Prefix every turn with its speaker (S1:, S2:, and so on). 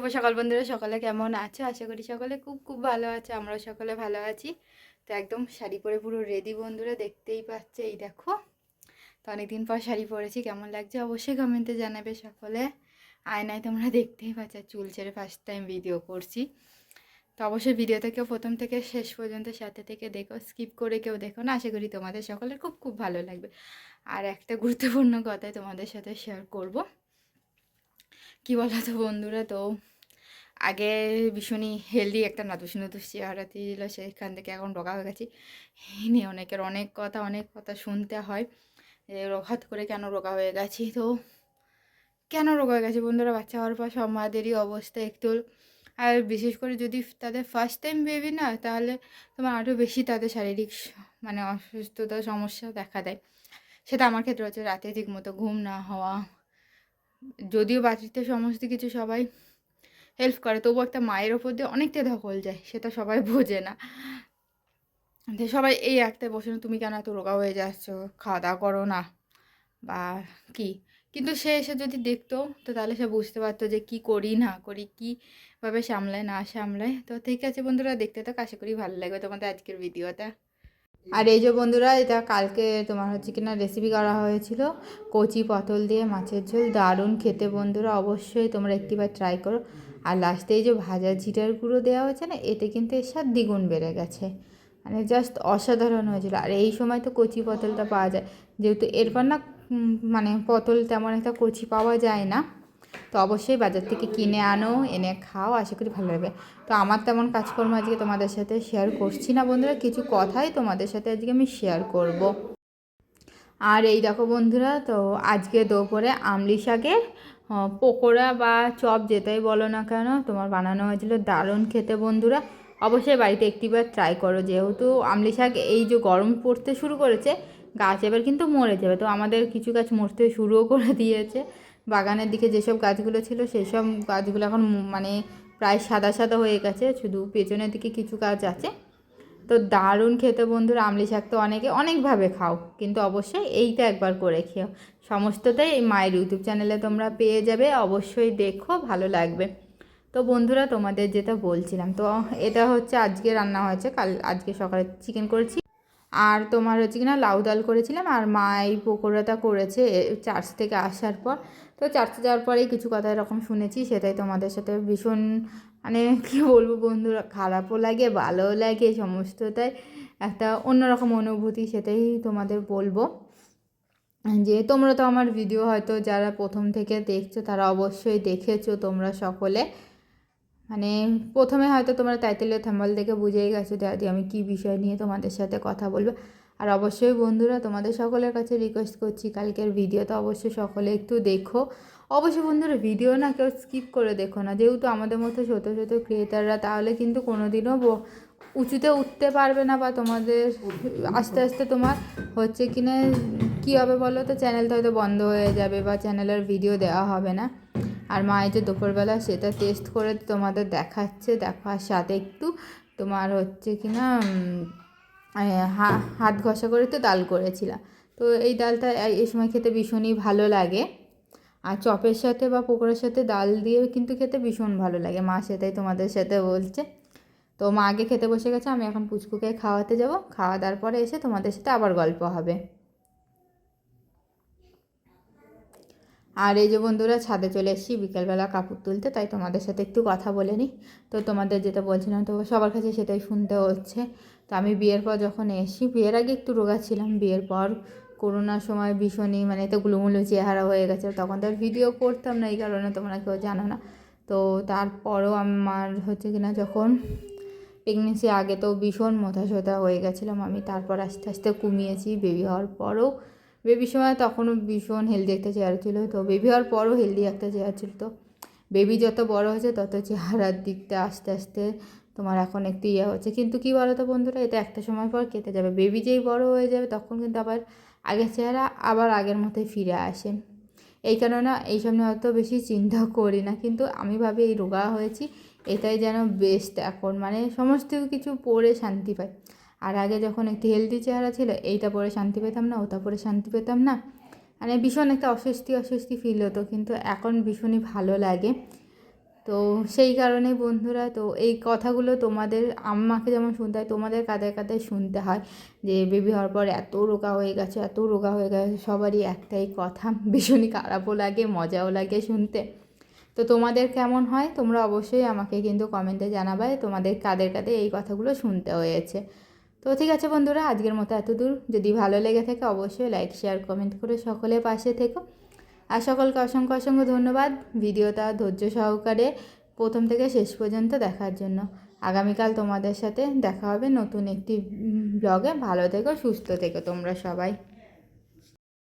S1: শুভ সকাল বন্ধুরা, সকলে কেমন আছো? আশা করি সকলে খুব খুব ভালো আছে, আমরাও সকলে ভালো আছি। তো একদম শাড়ি পরে পুরো রেডি বন্ধুরা, দেখতেই পাচ্ছে এই দেখো। তো অনেকদিন পর শাড়ি পরেছি, কেমন লাগছে অবশ্যই কমেন্টে জানাবে সকলে। আয়নায় তোমরা দেখতেই পাচ্ছ, চুল ছেড়ে ফার্স্ট টাইম ভিডিও করছি। তো অবশ্যই ভিডিওটা কেউ প্রথম থেকে শেষ পর্যন্ত সাথে থেকে দেখো স্কিপ করে কেউ দেখো না, আশা করি তোমাদের সকলের খুব খুব ভালো লাগবে। আর একটা গুরুত্বপূর্ণ কথাই তোমাদের সাথে শেয়ার করব। কী বলো তো বন্ধুরা, তো আগে ভীষণই হেলদি একটা নাতুস নতুস চেহারা ছিল, সেখান থেকে এখন রোগা হয়ে গেছি। নিয়ে অনেকের অনেক কথা অনেক কথা শুনতে হয়। যে হঠাৎ করে কেন রোগা হয়ে গেছি তো? কেন রোগা হয়ে গেছে বন্ধুরা? বাচ্চা হওয়ার পর সব মাদেরই অবস্থা একটু। আর বিশেষ করে যদি তাদের ফার্স্ট টাইম বেবি না, তাহলে তোমার আরও বেশি তাদের শারীরিক মানে অসুস্থতার সমস্যা দেখা দেয়। সেটা আমার ক্ষেত্রে হচ্ছে রাতে ঠিক মতো ঘুম না হওয়া। যদিও বাড়িতে সমস্ত কিছু সবাই হেল্প করে। তবু একটা মায়ের ওপর দিয়ে অনেকটা ধকল যায়, সেটা সবাই বোঝে না। তো সবাই এই একটা বসে তুমি কেন এত রোগা হয়ে যাচ্ছ? খাওয়া দাওয়া করো না। বা কি? কিন্তু সে এসে যদি দেখতো, তো তাহলে সে বুঝতে পারতো যে কি করি, না করি, কীভাবে সামলায়, না সামলায়। তো ঠিক আছে বন্ধুরা, দেখতে তো আশা করি ভালো লাগবে তোমাদের আজকের ভিডিওটা। আর এই যে বন্ধুরা, এটা কালকে তোমার হচ্ছে কিনা রেসিপি করা হয়েছিল। কচি পটল দিয়ে মাছের ঝোল, দারুণ খেতে বন্ধুরা, অবশ্যই তোমরা একটিবার ট্রাই করো। আর লাস্টে এই যে ভাজা জিরার গুঁড়ো দেওয়া হয়েছে না, এতে কিন্তু এর স্বাদ দ্বিগুণ বেড়ে গেছে। মানে জাস্ট অসাধারণ হয়েছিল। আর এই সময় তো কচি পটলটা পাওয়া যায়। যেহেতু এরপর না মানে পটল তেমন একটা কচি পাওয়া যায় না, তো অবশ্যই বাজার থেকে কিনে আনো, এনে খাও, আশা করি ভালো লাগবে। তো আমার তেমন কাজকর্ম আজকে তোমাদের সাথে শেয়ার করছি না বন্ধুরা, কিছু কথাই তোমাদের সাথে আজকে আমি শেয়ার করব। আর এই দেখো বন্ধুরা, তো আজকে দুপুরে আমলি শাকের পকোড়া বা চপ যেটাই বলো না কেন, তোমার বানানো হয়েছিল দারুণ খেতে বন্ধুরা। অবশ্যই বাড়িতে একটিবার ট্রাই করো, যেহেতু আমলি শাক এই যে গরম পড়তে শুরু করেছে, গাছ এবার কিন্তু মরে যাবে। তো আমাদের কিছু গাছ মরতে শুরুও করে দিয়েছে। বাগানের দিকে যেসব গাছগুলো ছিল, সেসব গাছগুলো এখন মানে প্রায় সাদা সাদা হয়ে গেছে, শুধু পেছনের দিকে কিছু গাছ আছে। তো দারুণ খেতে বন্ধুরা আমলি শাক তো অনেকে অনেকভাবে খাও, কিন্তু অবশ্যই এইটা একবার করে খেও। সমস্তটাই এই মায়ের ইউটিউব চ্যানেলে তোমরা পেয়ে যাবে, অবশ্যই দেখো, ভালো লাগবে। তো বন্ধুরা, তোমাদের যেটা বলছিলাম, তো এটা হচ্ছে আজকে রান্না হয়েছে, কাল আজকে সকালে চিকেন করেছি। আর তোমার হচ্ছে কিনা লাউ ডাল করেছিলাম, আর মা এই পকোড়াটা করেছে চার্চ থেকে আসার পর। তো চার্চে যাওয়ার পরেই কিছু কথা এরকম শুনেছি, সেটাই তোমাদের সাথে ভীষণ মানে কী বলব বন্ধুরা, খারাপও লাগে, ভালোও লাগে, সমস্তটাই একটা অন্যরকম অনুভূতি সেটাই তোমাদের বলব। যে তোমরা তো আমার ভিডিও হয়তো যারা প্রথম থেকে দেখছ, তারা অবশ্যই দেখেছ তোমরা সকলে। মানে প্রথমে হয়তো তোমরা টাইটেলের থাম্বাল দেখে বুঝেই গেছো যে আমি কী বিষয় নিয়ে তোমাদের সাথে কথা বলব। আর অবশ্যই বন্ধুরা তোমাদের সকলের কাছে রিকোয়েস্ট করছি, কালকের ভিডিও তো অবশ্যই সকলে একটু দেখো। অবশ্যই বন্ধুরা ভিডিও না কেউ স্কিপ করে দেখো না। যেহেতু আমাদের মতো ছোটো ছোটো ক্রিয়েটাররা তাহলে কিন্তু কোনো দিনও উঁচুতে উঠতে পারবে না বা তোমাদের আস্তে আস্তে তোমার হচ্ছে কিনা, কী হবে বলো তো? চ্যানেলটা হয়তো বন্ধ হয়ে যাবে বা চ্যানেলের ভিডিও দেওয়া হবে না। আর মায়ের যে দুপুরবেলা সেটা টেস্ট করে তোমাদের দেখাচ্ছে। দেখার সাথে একটু তোমার হচ্ছে কি না হাত ঘষা করে তো ডাল করেছিলাম। তো এই ডালটা এই সময় খেতে ভীষণই ভালো লাগে। আর চপের সাথে বা পকোড়ার সাথে ডাল দিয়েও কিন্তু খেতে ভীষণ ভালো লাগে। মা সেটাই তোমাদের সাথে বলছে। তো মা আগে খেতে বসে গেছে, আমি এখন পুচকুকে খাওয়াতে যাব। খাওয়া দাওয়ার পরে এসে তোমাদের সাথে আবার গল্প হবে। আর এই যে বন্ধুরা, ছাদে চলে এসেছি, বিকেলবেলা কাপড় তুলতে, তাই তোমাদের সাথে একটু কথা বলে নিই। তো তোমাদের যেটা বলছিলাম, তো সবার কাছে সেটাই শুনতে হচ্ছে। তো আমি বিয়ের পর যখন এসেছি, বিয়ের আগে একটু রোগা ছিলাম। বিয়ের পর করোনার সময় ভীষণই মানে তো গুলোমুলো চেহারা হয়ে গেছে, তখন তো আর ভিডিও করতাম না, এই কারণে তোমরা কেউ জানো না। তো তারপরও আমার হচ্ছে কিনা যখন প্রেগনেন্সি আগে তো ভীষণ মোথা সোথা হয়ে গেছিলাম আমি, তারপর আস্তে আস্তে কমিয়েছি বেবি হওয়ার পরও বেবির সময় তখনও ভীষণ হেলদি একটা চেয়ার ছিল। তো বেবি হওয়ার পরও হেলদি একটা চেয়ার ছিল। তো বেবি যত বড় হয়েছে, তত চেহারার দিকটা আস্তে আস্তে তোমার এখন একটু ইয়ে হচ্ছে। কিন্তু কী বলো তো বন্ধুরা, এটা একটা সময় পর কেটে যাবে। বেবি যেই বড় হয়ে যাবে, তখন কিন্তু আবার আগের চেহারা আবার আগের মতোই ফিরে আসে। এই কারণে এইসব নিয়ে অত বেশি চিন্তা করি না। কিন্তু আমি ভাবি এই রোগা হয়েছি, এটাই যেন বেস্ট এখন। মানে সমস্ত কিছু পরে শান্তি পাই। আর আগে যখন একটি হেলদি চেহারা ছিল, এইটা পরে শান্তি পেতাম না, ওটা পরে শান্তি পেতাম না। মানে ভীষণ একটা অস্বস্তি অস্বস্তি ফিল হতো, কিন্তু এখন ভীষণই ভালো লাগে। তো সেই কারণে বন্ধুরা, তো এই কথাগুলো তোমাদের আম্মাকে যেমন শুনতে হয়, তোমাদের কাদের কাদের শুনতে হয় যে বেবি হওয়ার পর এত রোগা হয়ে গেছে, এত রোগা হয়ে গেছে, সবারই একটাই কথা, ভীষণই খারাপও লাগে, মজাও লাগে শুনতে। তো তোমাদের কেমন হয়? তোমরা অবশ্যই আমাকে কিন্তু কমেন্টে জানাবে, তোমাদের কাদের কাদের এই কথাগুলো শুনতে হয়েছে। তো ঠিক আছে বন্ধুরা, আজকের মতো এত দূর যদি ভালো লেগে থাকে অবশ্যই লাইক শেয়ার কমেন্ট করে সকলে পাশে থেকো। আর সকলকে অসংখ্য অসংখ্য ধন্যবাদ ভিডিওটা ধৈর্য সহকারে প্রথম থেকে শেষ পর্যন্ত দেখার জন্য। আগামীকাল তোমাদের সাথে দেখা হবে নতুন একটি ব্লগে ভালো থেকো, সুস্থ থেকো তোমরা সবাই।